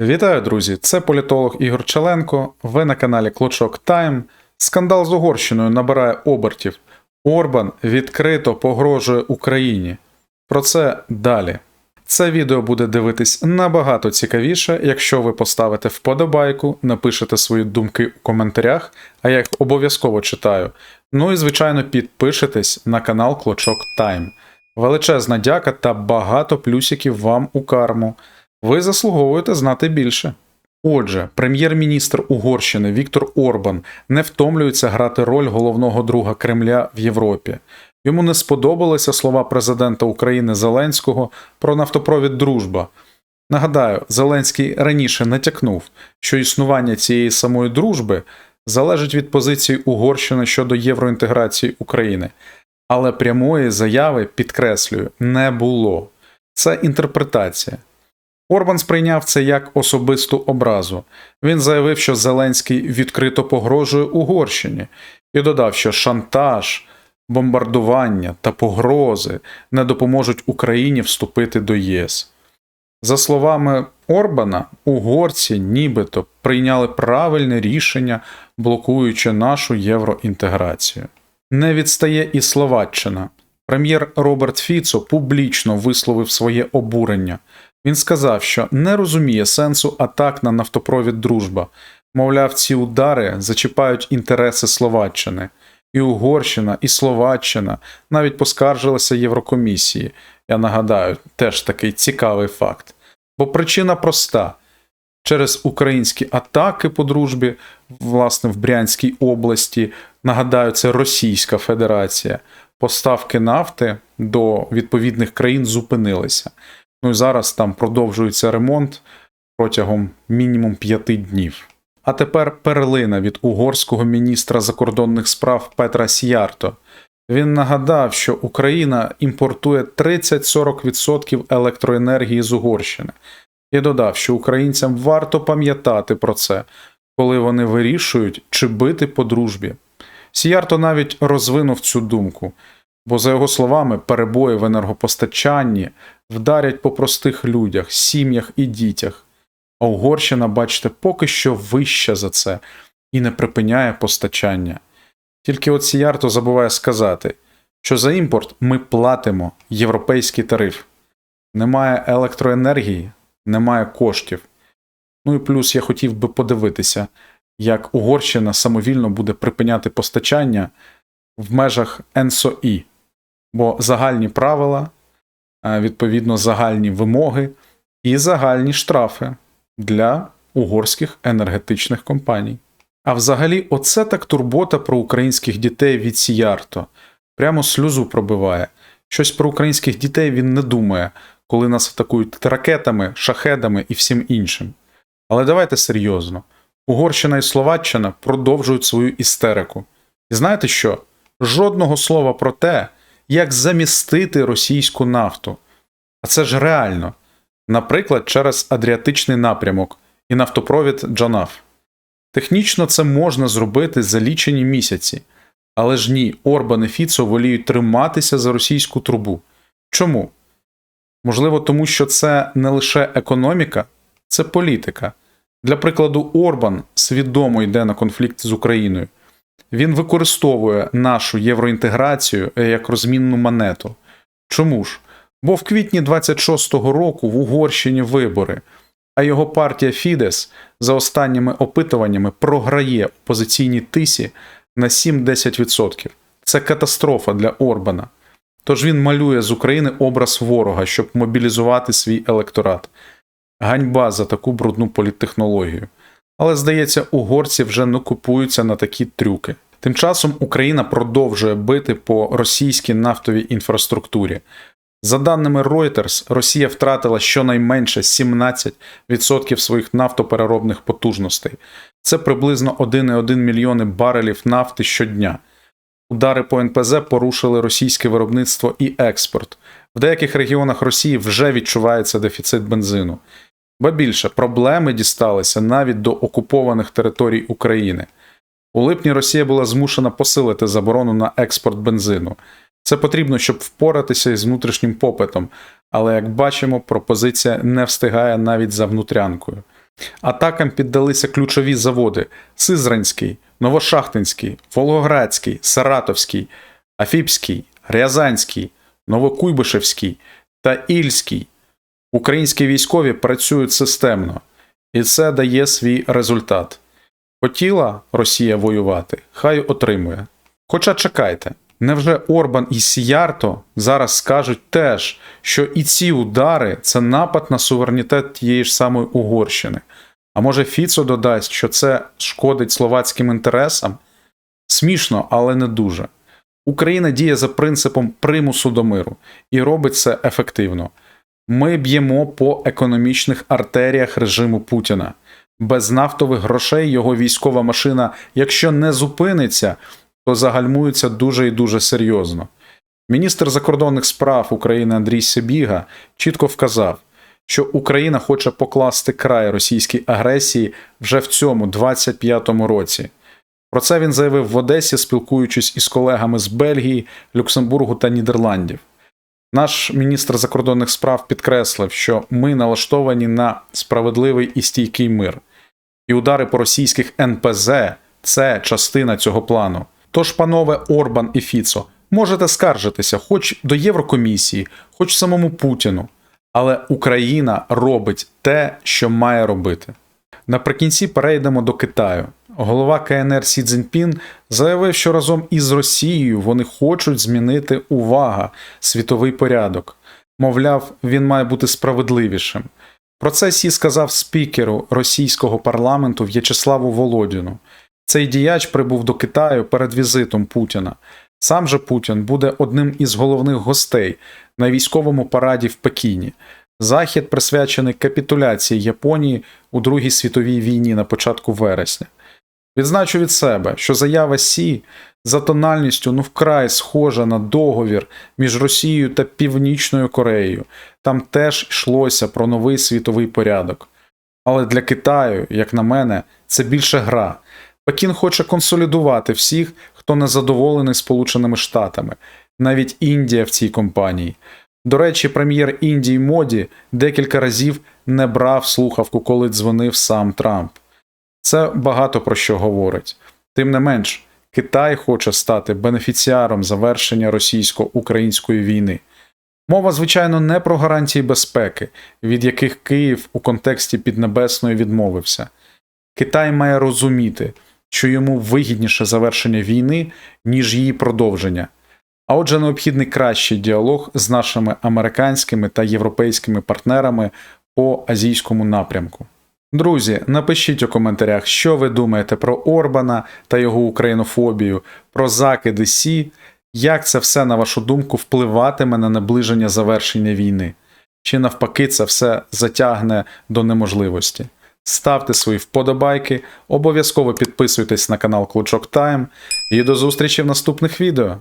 Вітаю, друзі! Це політолог Ігор Челенко. Ви на каналі Клочок Тайм. Скандал з Угорщиною набирає обертів. Орбан відкрито погрожує Україні. Про це далі. Це відео буде дивитись набагато цікавіше, якщо ви поставите вподобайку, напишете свої думки у коментарях, а я їх обов'язково читаю. Ну і, звичайно, підпишетесь на канал Клочок Тайм. Величезна дяка та багато плюсиків вам у карму. Ви заслуговуєте знати більше. Отже, прем'єр-міністр Угорщини Віктор Орбан не втомлюється грати роль головного друга Кремля в Європі. Йому не сподобалися слова президента України Зеленського про нафтопровід Дружба. Нагадаю, Зеленський раніше натякнув, що існування цієї самої дружби залежить від позиції Угорщини щодо євроінтеграції України, але прямої заяви, підкреслюю, не було. Це інтерпретація. Орбан сприйняв це як особисту образу. Він заявив, що Зеленський відкрито погрожує Угорщині, і додав, що шантаж, бомбардування та погрози не допоможуть Україні вступити до ЄС. За словами Орбана, угорці нібито прийняли правильне рішення, блокуючи нашу євроінтеграцію. Не відстає і Словаччина. Прем'єр Роберт Фіцо публічно висловив своє обурення. Він сказав, що не розуміє сенсу атак на нафтопровід Дружба. Мовляв, ці удари зачіпають інтереси Словаччини. І Угорщина, і Словаччина навіть поскаржилися Єврокомісії. Я нагадаю, теж такий цікавий факт. Бо причина проста: через українські атаки по дружбі, власне, в Брянській області, нагадаю, це Російська Федерація, поставки нафти до відповідних країн зупинилися. Ну і зараз там продовжується ремонт протягом мінімум п'яти днів. А тепер перлина від угорського міністра закордонних справ Петра Сіярто. Він нагадав, що Україна імпортує 30-40% електроенергії з Угорщини, і додав, що українцям варто пам'ятати про це, коли вони вирішують, чи бити по дружбі. Сіярто навіть розвинув цю думку, бо, за його словами, перебої в енергопостачанні вдарять по простих людях, сім'ях і дітях. А Угорщина, бачите, поки що вища за це і не припиняє постачання. Тільки от Сіярто забуває сказати, що за імпорт ми платимо європейський тариф. Немає електроенергії, немає коштів. Ну і плюс я хотів би подивитися, як Угорщина самовільно буде припиняти постачання в межах НСОІ, бо загальні правила, е, відповідно, загальні вимоги і загальні штрафи для угорських енергетичних компаній. А взагалі, оце так турбота про українських дітей від Сіярто. Прямо сльозу пробиває. Щось про українських дітей він не думає, коли нас атакують ракетами, шахедами і всім іншим. Але давайте серйозно. Угорщина і Словаччина продовжують свою істерику. І знаєте що? Жодного слова про те, як замістити російську нафту. А це ж реально. Наприклад, через Адріатичний напрямок і нафтопровід Джанаф. Технічно це можна зробити за лічені місяці, але ж ні, Орбан і Фіцо воліють триматися за російську трубу. Чому? Можливо, тому що це не лише економіка, це політика. Для прикладу, Орбан свідомо йде на конфлікт з Україною. Він використовує нашу євроінтеграцію як розмінну монету. Чому ж? Бо в квітні 26-го року в Угорщині вибори, а його партія Фідес за останніми опитуваннями програє опозиційній тисі на 7-10%. Це катастрофа для Орбана. Тож він малює з України образ ворога, щоб мобілізувати свій електорат. Ганьба за таку брудну політтехнологію. Але здається, угорці вже не купуються на такі трюки. Тим часом Україна продовжує бити по російській нафтовій інфраструктурі. За даними Reuters, Росія втратила щонайменше 17% своїх нафтопереробних потужностей. Це приблизно 1,1 мільйони барелів нафти щодня. Удари по НПЗ порушили російське виробництво і експорт. В деяких регіонах Росії вже відчувається дефіцит бензину. Ба більше проблеми дісталися навіть до окупованих територій України. У липні Росія була змушена посилити заборону на експорт бензину. Це потрібно, щоб впоратися із внутрішнім попитом, але як бачимо, пропозиція не встигає навіть за внутрянкою. Атакам піддалися ключові заводи: Сизранський, Новошахтинський, Волгоградський, Саратовський, Афіпський, Рязанський, Новокуйбишевський та Ільський. Українські військові працюють системно, і це дає свій результат. Хотіла Росія воювати, хай отримує. Хоча чекайте, невже Орбан і Сіярто зараз скажуть теж, що і ці удари це напад на суверенітет тієї ж самої Угорщини? А може Фіцо додасть, що це шкодить словацьким інтересам? Смішно, але не дуже. Україна діє за принципом примусу до миру і робить це ефективно. Ми б'ємо по економічних артеріях режиму Путіна. Без нафтових грошей його військова машина, якщо не зупиниться, то загальмується дуже і дуже серйозно. Міністр закордонних справ України Андрій Сибіга чітко вказав, що Україна хоче покласти край російській агресії вже в цьому 25-му році. Про це він заявив в Одесі, спілкуючись із колегами з Бельгії, Люксембургу та Нідерландів. Наш міністр закордонних справ підкреслив, що ми налаштовані на справедливий і стійкий мир, і удари по російських НПЗ це частина цього плану. Тож, панове Орбан і Фіцо, можете скаржитися хоч до Єврокомісії, хоч самому Путіну, але Україна робить те, що має робити. Наприкінці перейдемо до Китаю. Голова КНР Сі Цзіньпін заявив, що разом із Росією вони хочуть змінити увага світовий порядок. Мовляв, він має бути справедливішим. Про це Сі сказав спікеру російського парламенту В'ячеславу Володіну. Цей діяч прибув до Китаю перед візитом Путіна. Сам же Путін буде одним із головних гостей на військовому параді в Пекіні. Захід присвячений капітуляції Японії у Другій світовій війні на початку вересня. Відзначу від себе, що заява Сі за тональністю ну вкрай схожа на договір між Росією та Північною Кореєю. Там теж йшлося про новий світовий порядок. Але для Китаю, як на мене, це більше гра. Пекін хоче консолідувати всіх, хто не задоволений Сполученими Штатами, навіть Індія в цій компанії. До речі, прем'єр Індії Моді декілька разів не брав слухавку, коли дзвонив сам Трамп. Це багато про що говорить. Тим не менш, Китай хоче стати бенефіціаром завершення російсько-української війни. Мова, звичайно, не про гарантії безпеки, від яких Київ у контексті Піднебесної відмовився. Китай має розуміти, що йому вигідніше завершення війни, ніж її продовження. А отже, необхідний кращий діалог з нашими американськими та європейськими партнерами по азійському напрямку. Друзі, напишіть у коментарях, що ви думаєте про Орбана та його українофобію, про закиди Сі, як це все, на вашу думку, впливатиме на наближення завершення війни, чи навпаки це все затягне до неможливості. Ставте свої вподобайки, обов'язково підписуйтесь на канал Клучок Тайм і до зустрічі в наступних відео.